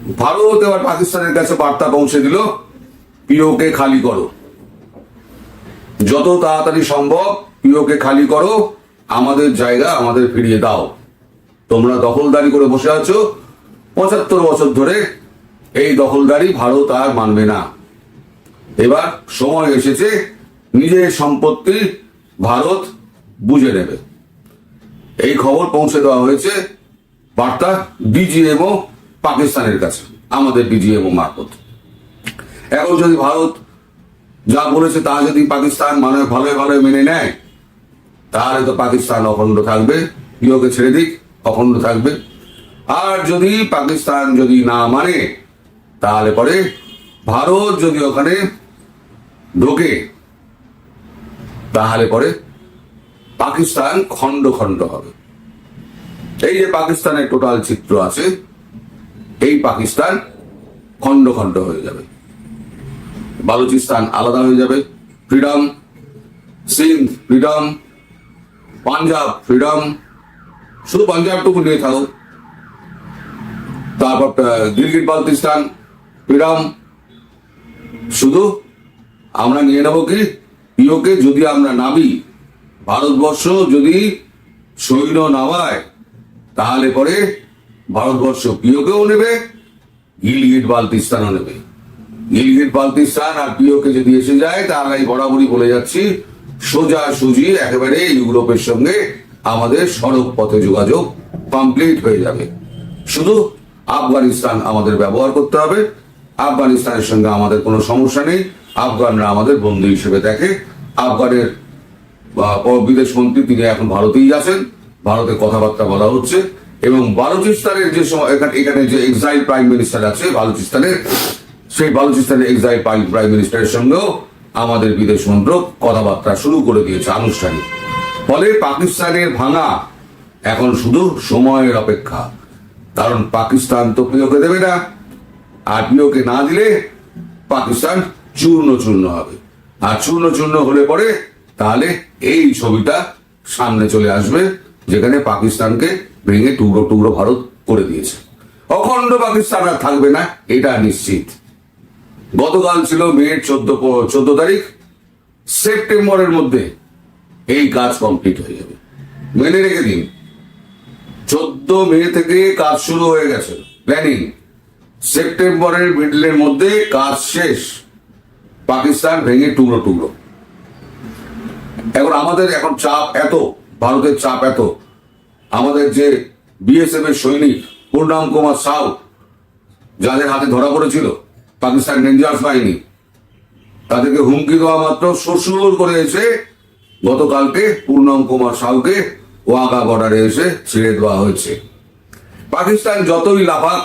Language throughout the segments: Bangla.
ভারত এবার পাকিস্তানের কাছে বার্তা পৌঁছে দিল, পিওকে খালি করো। যত তাড়াতাড়ি সম্ভব পিওকে খালি করো, আমাদের জায়গা আমাদের ফিরিয়ে দাও। তোমরা দখলদারি করে বসে আছো, পঁচাত্তর বছর ধরে এই দখলদারি ভারত আর মানবে না। এবার সময় এসেছে, নিজের সম্পত্তি ভারত বুঝে নেবে। এই খবর পৌঁছে দেওয়া হয়েছে, বার্তা ডিজিএমও পাকিস্তানের কাছে, আমাদের ডিজিএমও মারফত। এখন যদি ভারত যা বলেছে তা যদি পাকিস্তান মানে ভালোই ভালোই মেনে নেয়, তাহলে তো পাকিস্তান অখণ্ড থাকবে ইয়োকে ছেড়ে দিক, অখণ্ড থাকবে। আর যদি পাকিস্তান যদি না মানে তাহলে পরে ভারত যদি ওখানে ঢোকে, তাহলে পরে পাকিস্তান খণ্ড খণ্ড হবে। এই যে পাকিস্তানের টোটাল চিত্র আছে এই পাকিস্তান খণ্ড খণ্ড হয়ে যাবে। বালুচিস্তান আলাদা হয়ে যাবে। Freedom, Sindh freedom, Punjab freedom, শুধু পাঞ্জাবটুকু নিয়ে থাকো। তারপর গিলগিট বালতিস্তান ফ্রিডম, শুধু আমরা নিয়ে নেব কি? পিওকে যদি আমরা নামি, ভারতবর্ষ যদি সৈন্য নামায় তাহলে পরে ভারতবর্ষ পিওকেও নেবে, গিলগিট বালতিস্তানও নেবে। গিলগিট বালতিস্তান আর পিওকে যদি এসে যায় তাহলে বরাবরই বলে যাচ্ছি, সোজা সুজি একেবারে ইউরোপের সঙ্গে আমাদের সড়ক পথে যোগাযোগ কমপ্লিট হয়ে যাবে। শুধু আফগানিস্তান আমাদের ব্যবহার করতে হবে। আফগানিস্তানের সঙ্গে আমাদের কোনো সমস্যা নেই। আফগানরা আমাদের বন্ধু হিসেবে দেখে। আফগানের বিদেশ মন্ত্রী, তিনি এখন ভারতেই আছেন। ভারতে কথাবার্তা বলা হচ্ছে। এবং বালুচিস্তানের যে এখানে যে এক্সাইল প্রাইম মিনিস্টার আছে, বালুচিস্তানের, সেই বালুচিস্তানের এক্সাইল প্রাইম মিনিস্টারের সঙ্গেও আমাদের বিদেশ মন্ত্রক কথাবার্তা শুরু করে দিয়েছে আনুষ্ঠানিক। ফলে পাকিস্তানের ভাঙা এখন শুধু সময়ের অপেক্ষা। কারণ পাকিস্তান তো প্রিয়কে দেবে না। আর প্রিয়কে না দিলে পাকিস্তান চূর্ণ চূর্ণ হবে। আর চূর্ণ চূর্ণ হলে পরে তাহলে এই ছবিটা সামনে চলে আসবে। যেখানে পাকিস্তানকে ভেঙে টুকরো টুকরো ভারত করে দিয়েছে। অখণ্ড পাকিস্তান আর থাকবে না, এটা নিশ্চিত। গতকাল ছিল মেয়ের চোদ্দ চোদ্দ তারিখ, সেপ্টেম্বরের মধ্যে এই কাজ কমপ্লিট হয়ে যাবে। মেনে রেখে দিন। চোদ্দ মে থেকে কাজ শুরু হয়ে গেছে প্ল্যানিং সেপ্টেম্বরের মিডলের মধ্যে কাজ শেষ, পাকিস্তান ভেঙে টুকরো টুকরো। এখন আমাদের এখন চাপ এত ভারতের চাপ এত। আমাদের যে বিএসএফ এর সৈনিক পূর্ণাম কুমার সাউ, যাদের হাতে ধরা পড়েছিল, পাকিস্তান রেঞ্জার্স বাহিনী, তাদেরকে হুমকি দেওয়া মাত্র শ্বশুর করে এসে গতকালকে পূর্ণম কুমার সাউকে ওয়াগা বর্ডারে এসে ছেড়ে দেওয়া হয়েছে। পাকিস্তান যতই লাফাক,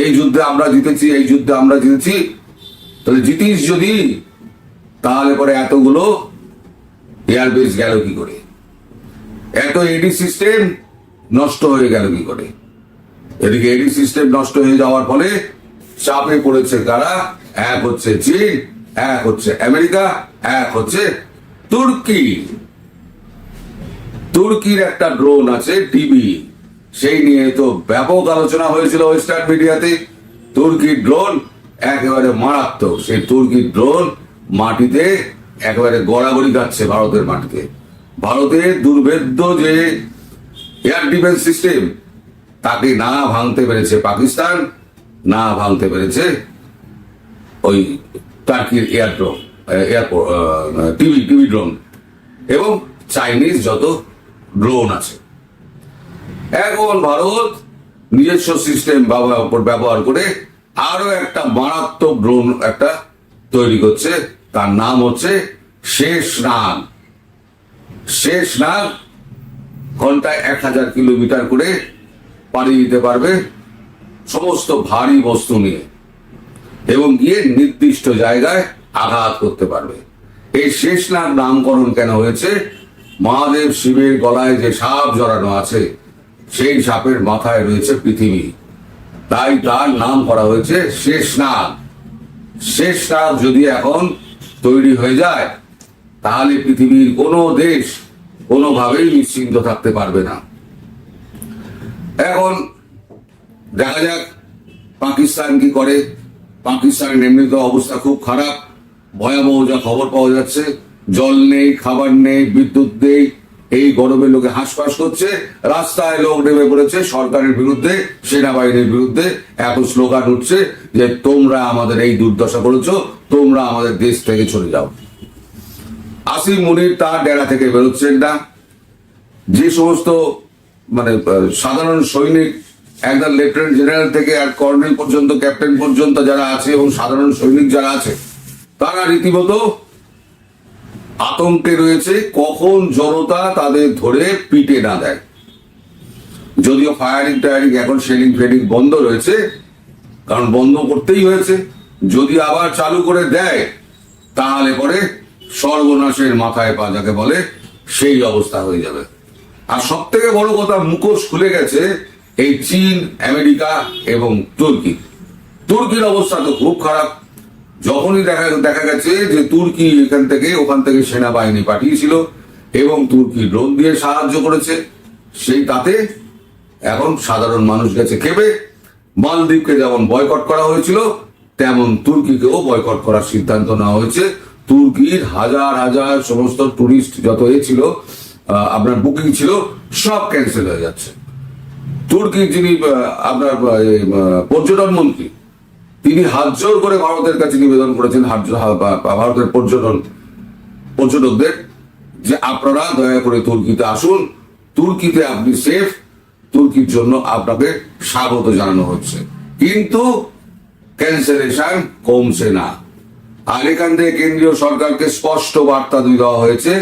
এই যুদ্ধে আমরা জিতেছি, এই যুদ্ধে আমরা জিতেছি, তাহলে জিতিস যদি, তাহলে পরে এতগুলো এয়ারবেস গেল কি করে? এত এডি সিস্টেম নষ্ট হয়ে গেল কি করে? এদিকে এডি সিস্টেম নষ্ট হয়ে যাওয়ার ফলে চাপে পড়েছে কারা? এক হচ্ছে চীন, এক হচ্ছে আমেরিকা, এক হচ্ছে তুর্কি। তুর্কির একটা ড্রোন আছে টিভি সেই নিয়ে তো ব্যাপক আলোচনা হয়েছিল ওয়েস্টার্ন মিডিয়াতে তুর্কির ড্রোন একেবারে মারাত্মক। সেই তুর্কির ড্রোন মাটিতে একেবারে গড়াগড়ি খাচ্ছে ভারতের মাটিতে। ভারতের দুর্ভেদ্য যে এয়ার ডিফেন্স সিস্টেম তাকে না ভাঙতে পেরেছে পাকিস্তান, না ভাঙতে পেরেছে ওই টার্কির air drone airport TV TV drone এবং চাইনিজ যত ড্রোন আছে। এখন ভারত নিজস্ব সিস্টেম ব্যবহার করে আরও একটা মারাত্মক ড্রোন একটা তৈরি করছে। তার নাম হচ্ছে শেষ নাগ শেষ নাগ ঘন্টায় এক হাজার কিলোমিটার করে পাড়ি দিতে পারবে সমস্ত ভারী বস্তু নিয়ে এবং গিয়ে নির্দিষ্ট জায়গায় আঘাত করতে পারবে। এই শেষ শেষনাগ নামকরণ কেন হয়েছে? মহাদেব শিবের গলায় যে সাপ জড়ানো আছে, সেই সাপের মাথায় রয়েছে পৃথিবী। তাই তার নাম করা হয়েছে শেষনাগ শেষনাগ যদি এখন তৈরি হয়ে যায় তাহলে পৃথিবীর কোনো দেশ কোনোভাবেই নিশ্চিন্ত থাকতে পারবে না। এখন দেখা যাক পাকিস্তান কি করে। পাকিস্তানের এমনিতে অবস্থা খুব খারাপ। ভয়াবহ যা খবর পাওয়া যাচ্ছে, জল নেই, খাবার নেই, বিদ্যুৎ নেই, এই গরমে লোকে হাঁসফাঁস করছে, রাস্তায় লোক নেমে পড়েছে সরকারের বিরুদ্ধে, সেনাবাহিনীর বিরুদ্ধে, এত স্লোগান উঠছে যে তোমরা আমাদের এই দুর্দশা করেছ, তোমরা আমাদের দেশ থেকে চলে যাও। আসিম মুনির তার ডেরা থেকে বেরোচ্ছেন না। যে সমস্ত মানে সাধারণ সৈনিক, একদম লেফটেন্যান্ট জেনারেল থেকে আর কর্নেল পর্যন্ত, ক্যাপ্টেন পর্যন্ত যারা আছে এবং সাধারণ সৈনিক যারা আছে, তারা রীতিমতো আতঙ্কে রয়েছে। কখন জনতা তাদের ধরে পিটে না দেয়। যদিও ফায়ারিং টায়ারিং এখন শেলিং ফেলিং বন্ধ রয়েছে, কারণ বন্ধ করতেই হয়েছে। যদি আবার চালু করে দেয়, তাহলে পরে সর্বনাশের মাথায় পা যাকে বলে, সেই অবস্থা হয়ে যাবে। আর সব থেকে বড় কথা, মুখোশ খুলে গেছে এই চীন, আমেরিকা এবং তুর্কি। তুর্কির অবস্থা তো খুব খারাপ। যখনই দেখা দেখা গেছে যে তুর্কি এখান থেকে, ওখান থেকে সেনাবাহিনী পাঠিয়েছিল এবং তুর্কি ড্রোন দিয়ে সাহায্য করেছে, সেই তাতে এখন সাধারণ মানুষ গেছে খেপে। মালদ্বীপকে যেমন বয়কট করা হয়েছিল, তেমন তুর্কিকেও বয়কট করার সিদ্ধান্ত নেওয়া হয়েছে। তুর্কির হাজার হাজার সমস্ত টুরিস্ট যত এ ছিল আপনার বুকিং ছিল, সব ক্যান্সেল হয়ে যাচ্ছে। তুর্কির যিনি আপনার পর্যটন মন্ত্রী, তিনি হাত জোর করে ভারতের কাছে নিবেদন করেছেন ভারতের পর্যটন, পর্যটকদের, যে আপনারা দয়া করে তুর্কিতে আসুন, তুর্কিতে আপনি সেফ তুর্কির জন্য আপনাকে স্বাগত জানানো হচ্ছে। কিন্তু ক্যান্সেলেশন কমছে না। আর এখান থেকে কেন্দ্রীয় সরকারকে স্পষ্ট বার্তা দিয়ে দেওয়া হয়েছে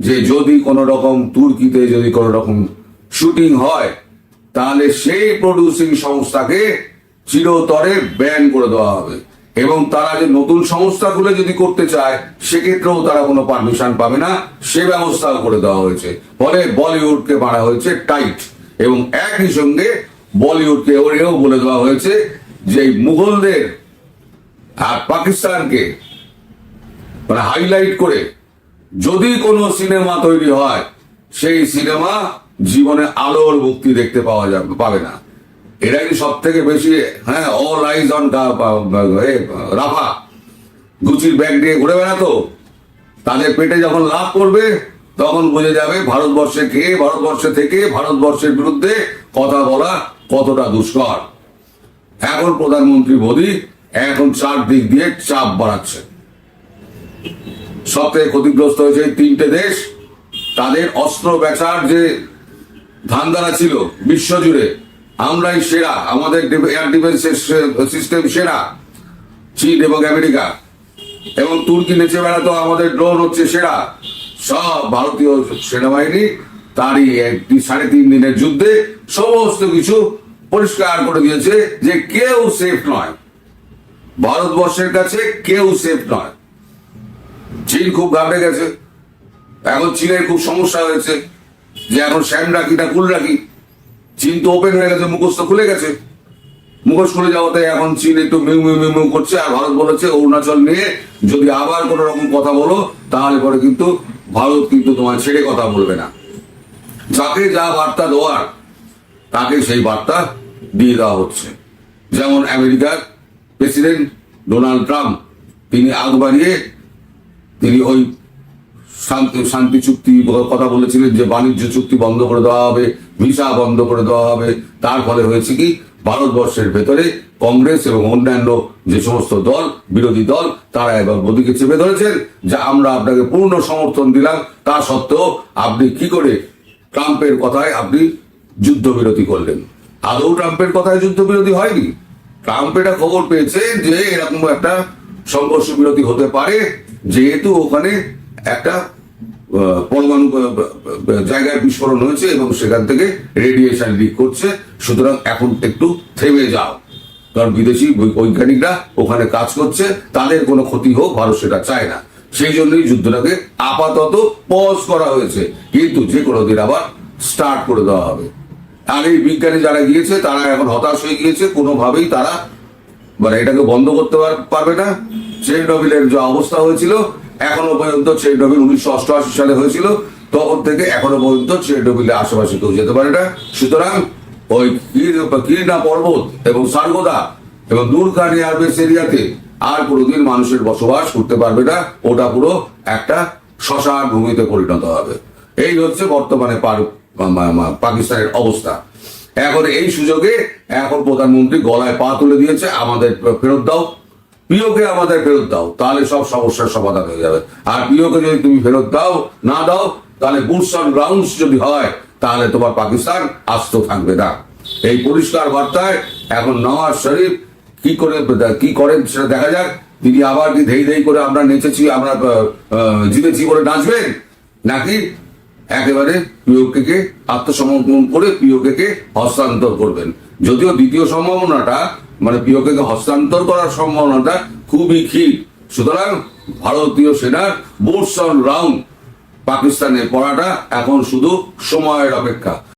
যে যদি কোনো রকম তুর্কিতে যদি কোনো রকম শুটিং হয়, তাহলে সেই প্রডিউসিং সংস্থাকে চিরতরে ব্যান করে দেওয়া হবে। এবং তারা যে নতুন সংস্থাগুলো যদি করতে চায়, সেক্ষেত্রেও তারা কোনো পারমিশন পাবে না। সে ব্যবস্থাও করে দেওয়া হয়েছে। ফলে বলিউডকে মারা হয়েছে টাইট। এবং একই সঙ্গে বলিউডকে এও বলে দেওয়া হয়েছে যে মুঘলদের আর পাকিস্তানকে মানে হাইলাইট করে যদি কোনো সিনেমা তৈরি হয়, সেই সিনেমা জীবনে আলোর মুক্তি দেখতে পাওয়া যাবে পাবে না। এরা সব থেকে বেশি হ্যাঁ অল আইজ অন রাফা। গুচির ব্যাগ দিয়ে ঘুরে বেড়াতো। তাদের পেটে যখন লাভ করবে তখন বুঝে যাবে ভারতবর্ষে কে, ভারতবর্ষে থেকে, ভারতবর্ষের বিরুদ্ধে কথা বলা কতটা দুষ্কর। এখন প্রধানমন্ত্রী মোদী এখন চারদিক দিয়ে চাপ বাড়াচ্ছে। সব থেকে ক্ষতিগ্রস্ত হয়েছে তিনটে দেশ। তাদের অস্ত্র বেচার যে ধান্দারা ছিল বিশ্বজুড়ে, আমরাই সেরা, আমাদের এয়ার ডিফেন্সের সিস্টেম সেরা, চীন এবং আমেরিকা। এবং তুর্কি নেচে বেড়াতো আমাদের ড্রোন হচ্ছে সেরা। সব ভারতীয় সেনাবাহিনী তারই একটি সাড়ে তিন দিনের যুদ্ধে সমস্ত কিছু পরিষ্কার করে দিয়েছে যে কেউ সেফ নয়। ভারতবর্ষের কাছে কেউ সেফ নয়। চীন খুব ঘাবড়ে গেছে। এখন চীনের খুব সমস্যা হয়েছে যে এখন শ্যাম রাখি না কুল রাখি। চীন তো ওপেন হয়ে গেছে, মুখস্থ খুলে গেছে। মুখোশ খুলে যাওয়াতে এখন চীন একটু মিউ মিউ মিউ মিউ করছে আর ভারত বলেছে, অরুণাচল নিয়ে যদি আবার কোনো রকম কথা বলো, তাহলে পরে কিন্তু ভারত কিন্তু তোমার ছেড়ে কথা বলবে না। যাকে যা বার্তা দেওয়ার, তাকে সেই বার্তা দিয়ে দেওয়া হচ্ছে। যেমন আমেরিকার প্রেসিডেন্ট ডোনাল্ড ট্রাম্প তিনি আগ বাড়িয়ে তিনি ওই শান্তি শান্তি চুক্তি কথা বলেছিলেন যে বাণিজ্য চুক্তি বন্ধ করে দেওয়া হবে, ভিসা বন্ধ করে দেওয়া হবে। তার ফলে হয়েছে কি? ভারতবর্ষের ভেতরে কংগ্রেস এবং অন্যান্য যে সমস্ত দল, বিরোধী দল, তারা এবার মোদীকে চেপে ধরেছেন যে আমরা আপনাকে পূর্ণ সমর্থন দিলাম। তা সত্ত্বেও আপনি কি করে ট্রাম্পের কথায় আপনি যুদ্ধবিরতি করলেন? আদৌ ট্রাম্পের কথায় যুদ্ধবিরতি হয়নি? ট্রাম্প এটা খবর পেয়েছে যে এরকম একটা সংঘর্ষ বিরতি হতে পারে, যেহেতু ওখানে একটা পরমাণু জায়গায় বিস্ফোরণ হয়েছে এবং সেখান থেকে রেডিয়েশন লিক করছে। সুতরাং এখন একটু থেমে যাও। কারণ বিদেশি বৈজ্ঞানিকরা ওখানে কাজ করছে, তাদের কোনো ক্ষতি হোক, ভারত সেটা চায় না। সেই জন্যই যুদ্ধটাকে আপাতত পজ করা হয়েছে। কিন্তু যে কোনো দিন আবার স্টার্ট করে দেওয়া হবে। আর এই বিজ্ঞানী যারা গিয়েছে, তারা এখন হতাশ হয়ে গিয়েছে, কোনোভাবেই তারা মানে এটাকে বন্ধ করতে পার- পারবে না। চেরনোবিলের যে অবস্থা হয়েছিল, এখনও পর্যন্ত চেরনোবিল উনিশশো অষ্টআশি সালে হয়েছিল, তখন থেকে এখনও পর্যন্ত চেরনোবিলের আশেপাশে কেউ যেতে পারে না। সুতরাং ওই কির- কিরনা পর্বত এবং সার্গোদা এবং দুর্গান এয়ারবেস এরিয়াতে আর কোনোদিন মানুষের বসবাস করতে পারবে না। ওটা পুরো একটা শ্মশান ভূমিতে পরিণত হবে। এই হচ্ছে বর্তমানে পার- পাকিস্তানের অবস্থা। এখন এই সুযোগে এখন প্রধানমন্ত্রী গলায় পা তুলে দিয়েছে, আমাদের ফেরত দাও। পিওকে আমাদের ফেরত দাও, তাহলে সব সমস্যার সমাধান হয়ে যাবে। আর পিওকে যদি তুমি ফেরত দাও, না দাও, তাহলে বুটস অন গ্রাউন্ডস যদি হয়, তাহলে তোমার পাকিস্তান আস্ত থাকবে না। এই পরিষ্কার বার্তায় এখন নওয়াজ শরীফ কি করে, কি করেন সেটা দেখা যাক। তিনি আবার কি ধেই ধেই করে আমরা নেচেছি, আমরা জিতেছি বলে নাচবেন? নাকি একেবারে পিওকে কে আত্মসমর্পণ করে পিওকে কে হস্তান্তর করবেন। যদিও দ্বিতীয় সম্ভাবনাটা মানে পিওকে কে হস্তান্তর করার সম্ভাবনাটা খুবই ক্ষীণ। সুতরাং ভারতীয় সেনার বোর্ডস অন রাউন্ড পাকিস্তানে পড়াটা এখন শুধু সময়ের অপেক্ষা।